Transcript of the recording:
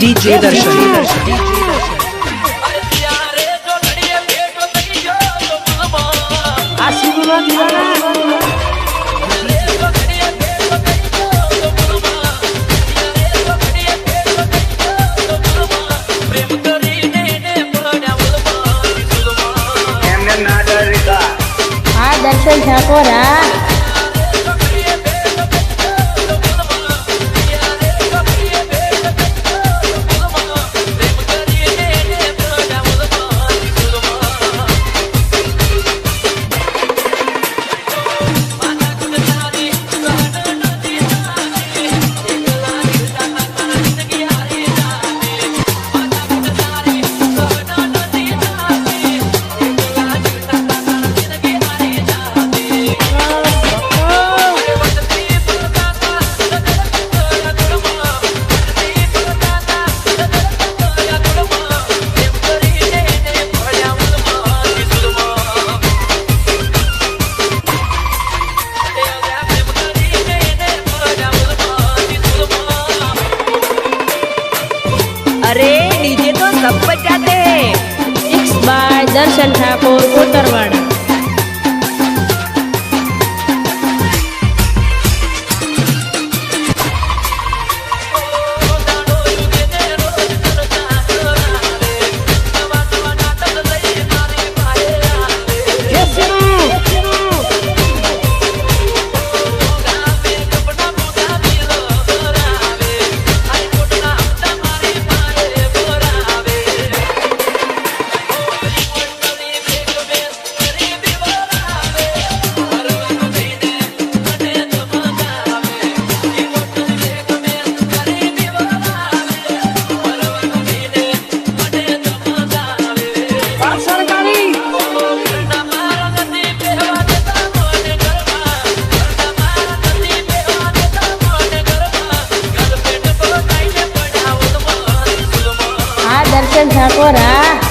DJ દર્શન દર્શન ઠાકોર હા. દર્શન ઠાકોર કોતરવાડા. ટેન્શન રાખો રા?